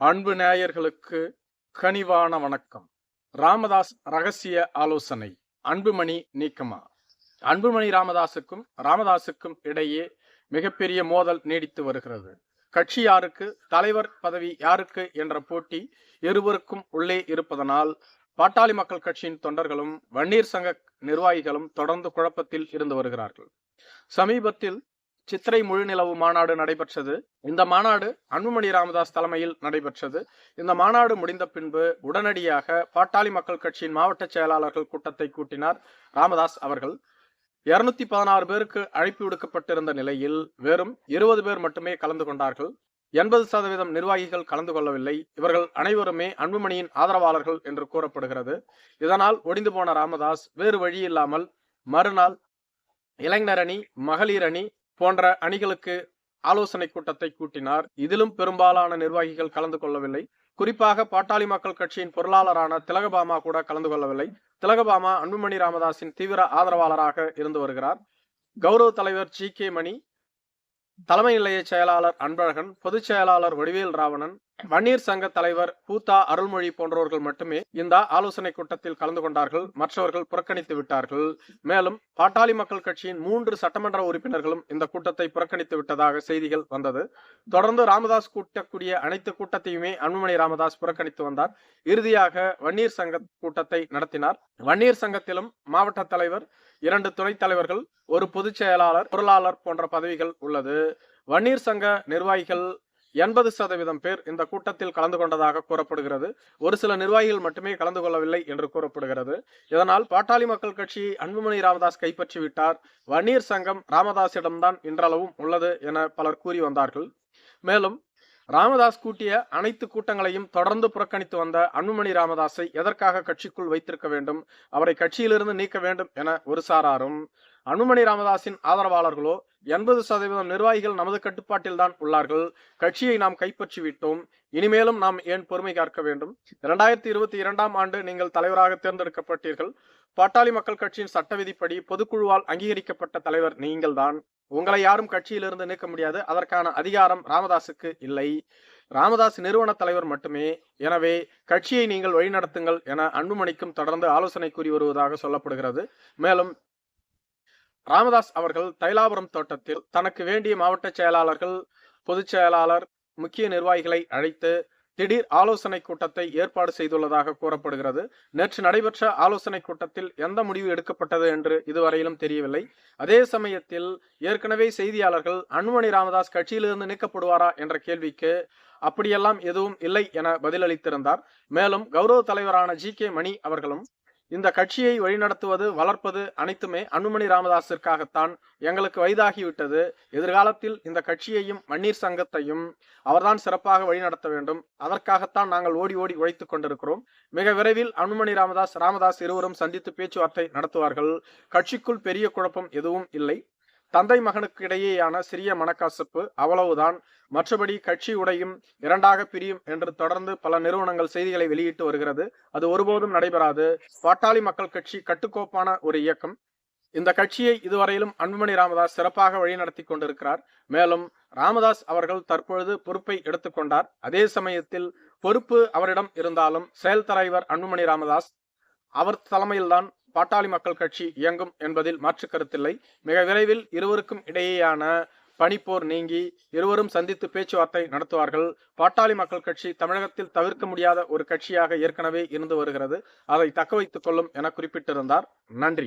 அன்பு நேயர்களுக்கு கனிவான வணக்கம். ராமதாஸ் ரகசிய ஆலோசனை அன்புமணி நீக்கமா? அன்புமணி ராமதாசுக்கும் ராமதாசுக்கும் இடையே மிகப்பெரிய மோதல் நீடித்து வருகிறது. கட்சி யாருக்கு தலைவர் பதவி யாருக்கு என்ற போட்டி இருவருக்கும் உள்ளே இருப்பதனால் பாட்டாளி மக்கள் கட்சியின் தொண்டர்களும் வன்னீர் சங்க நிர்வாகிகளும் தொடர்ந்து குழப்பத்தில் இருந்து வருகிறார்கள். சமீபத்தில் சித்திரை முழுநிலவு மாநாடு நடைபெற்றது. இந்த மாநாடு அன்புமணி ராமதாஸ் தலைமையில் நடைபெற்றது. இந்த மாநாடு முடிந்த பின்பு உடனடியாக பாட்டாளி மக்கள் கட்சியின் மாவட்ட செயலாளர்கள் கூட்டத்தை கூட்டினார் ராமதாஸ் அவர்கள். இருநூத்தி பதினாறு பேருக்கு அழைப்பு விடுக்கப்பட்டிருந்த நிலையில் வெறும் இருபது பேர் மட்டுமே கலந்து கொண்டார்கள். எண்பது சதவீதம் நிர்வாகிகள் கலந்து கொள்ளவில்லை. இவர்கள் அனைவருமே அன்புமணியின் ஆதரவாளர்கள் என்று கூறப்படுகிறது. இதனால் ஒடிந்து போன ராமதாஸ் வேறு வழி இல்லாமல் மறுநாள் இளைஞரணி மகளிரணி மகளிர் அணி போன்ற அணிகளுக்கு ஆலோசனை கூட்டத்தை கூட்டினார். இதிலும் பெரும்பாலான நிர்வாகிகள் கலந்து கொள்ளவில்லை. குறிப்பாக பாட்டாளி மக்கள் கட்சியின் பொருளாளரான திலகபாமா கூட கலந்து கொள்ளவில்லை. திலகபாமா அன்புமணி ராமதாஸின் தீவிர ஆதரவாளராக இருந்து வருகிறார். கௌரவ தலைவர் ஜி கே மணி தலைமை நிலைய செயலாளர் அன்பழகன் பொதுச் செயலாளர் வடிவேல் ராவணன் வன்னியர் சங்க தலைவர் பூத்தா அருள்மொழி போன்றவர்கள் மட்டுமே இந்த ஆலோசனை கூட்டத்தில் கலந்து கொண்டார்கள். மற்றவர்கள் புறக்கணித்து விட்டார்கள். மேலும் பாட்டாளி மக்கள் கட்சியின் மூன்று சட்டமன்ற உறுப்பினர்களும் இந்த கூட்டத்தை புறக்கணித்து விட்டதாக செய்திகள் வந்தது. தொடர்ந்து ராமதாஸ் கூட்டக்கூடிய அனைத்து கூட்டத்தையுமே அன்புமணி ராமதாஸ் புறக்கணித்து வந்தார். இறுதியாக வன்னியர் சங்க கூட்டத்தை நடத்தினார். வன்னியர் சங்கத்திலும் மாவட்ட தலைவர் இரண்டு துணைத் தலைவர்கள் ஒரு பொதுச் செயலாளர் பொருளாளர் போன்ற பதவிகள் உள்ளது. வன்னியர் சங்க நிர்வாகிகள் எண்பது சதவீதம் பேர் இந்த கூட்டத்தில் கலந்து கொண்டதாக கூறப்படுகிறது. ஒரு சில நிர்வாகிகள் மட்டுமே கலந்து கொள்ளவில்லை என்று கூறப்படுகிறது. இதனால் பாட்டாளி மக்கள் கட்சி அன்புமணி ராமதாஸ் கைப்பற்றி விட்டார். வன்னியர் சங்கம் ராமதாஸிடம்தான் இன்றளவும் உள்ளது என பலர் கூறி வந்தார்கள். மேலும் ராமதாஸ் கூட்டிய அனைத்து கூட்டங்களையும் தொடர்ந்து புறக்கணித்து வந்த அன்புமணி ராமதாஸை எதற்காக கட்சிக்குள் வைத்திருக்க வேண்டும் அவரை கட்சியிலிருந்து நீக்க வேண்டும் என ஒரு சாராரும் அன்புமணி ராமதாஸின் ஆதரவாளர்களோ எண்பது சதவீதம் நிர்வாகிகள் நமது கட்டுப்பாட்டில் தான் உள்ளார்கள். கட்சியை நாம் கைப்பற்றி விட்டோம். இனிமேலும் நாம் ஏன் பொறுமை காக்க வேண்டும்? இரண்டாயிரத்தி இருபத்தி இரண்டாம் ஆண்டு நீங்கள் தலைவராக தேர்ந்தெடுக்கப்பட்டீர்கள். பாட்டாளி மக்கள் கட்சியின் சட்ட விதிப்படி பொதுக்குழுவால் அங்கீகரிக்கப்பட்ட தலைவர் நீங்கள்தான். உங்களை யாரும் கட்சியிலிருந்து நீக்க முடியாது. அதற்கான அதிகாரம் ராமதாஸுக்கு இல்லை. ராமதாஸ் நிறுவன தலைவர் மட்டுமே. எனவே கட்சியை நீங்கள் வழிநடத்துங்கள் என அன்புமணிக்கும் தொடர்ந்து ஆலோசனை கூறி வருவதாக சொல்லப்படுகிறது. மேலும் ராமதாஸ் அவர்கள் தைலாபுரம் தோட்டத்தில் தனக்கு வேண்டிய மாவட்ட செயலாளர்கள் பொதுச் செயலாளர் முக்கிய நிர்வாகிகளை அழைத்து திடீர் ஆலோசனை கூட்டத்தை ஏற்பாடு செய்துள்ளதாக கூறப்படுகிறது. நேற்று நடைபெற்ற ஆலோசனை கூட்டத்தில் எந்த முடிவு எடுக்கப்பட்டது என்று இதுவரையிலும் தெரியவில்லை. அதே சமயத்தில் ஏற்கனவே செய்தியாளர்கள் அன்புமணி ராமதாஸ் கட்சியிலிருந்து நீக்கப்படுவாரா என்ற கேள்விக்கு அப்படியெல்லாம் எதுவும் இல்லை என பதிலளித்திருந்தார். மேலும் கௌரவ தலைவரான ஜி கே மணி அவர்களும் இந்த கட்சியை வழிநடத்துவது வளர்ப்பது அனைத்துமே அன்புமணி ராமதாஸிற்காகத்தான் எங்களுக்கு வயதாகிவிட்டது. எதிர்காலத்தில் இந்த கட்சியையும் மண்ணீர் சங்கத்தையும் அவர்தான் சிறப்பாக வழிநடத்த வேண்டும். அதற்காகத்தான் நாங்கள் ஓடி ஓடி உழைத்துக் கொண்டிருக்கிறோம். மிக விரைவில் அன்புமணி ராமதாஸ் ராமதாஸ் இருவரும் சந்தித்து பேச்சுவார்த்தை நடத்துவார்கள். கட்சிக்குள் பெரிய குழப்பம் எதுவும் இல்லை. தந்தை மகனுக்கு இடையேயான சிறிய மனக்கசப்பு அவ்வளவுதான். மற்றபடி கட்சி உடையும் இரண்டாக பிரியும் என்று தொடர்ந்து பல நிறுவனங்கள் செய்திகளை வெளியிட்டு வருகிறது. அது ஒருபோதும் நடைபெறாது. பாட்டாளி மக்கள் கட்சி கட்டுக்கோப்பான ஒரு இயக்கம். இந்த கட்சியை இதுவரையிலும் அன்புமணி ராமதாஸ் சிறப்பாக வழிநடத்தி கொண்டிருக்கிறார். மேலும் ராமதாஸ் அவர்கள் தற்பொழுது பொறுப்பை எடுத்துக்கொண்டார் அதே சமயத்தில் பொறுப்பு அவரிடம் இருந்தாலும் செயல் தலைவர் அன்புமணி ராமதாஸ் அவர் தலைமையில்தான் பாட்டாளி மக்கள் கட்சி இயங்கும் என்பதில் மாற்று கருத்தில்லை. மிக விரைவில் இருவருக்கும் இடையேயான பனிப்போர் நீங்கி இருவரும் சந்தித்து பேச்சுவார்த்தை நடத்துவார்கள். பாட்டாளி மக்கள் கட்சி தமிழகத்தில் தவிர்க்க முடியாத ஒரு கட்சியாக ஏற்கனவே இருந்து வருகிறது. அதை தக்க வைத்துக் கொள்ளும் என குறிப்பிட்டிருந்தார். நன்றி.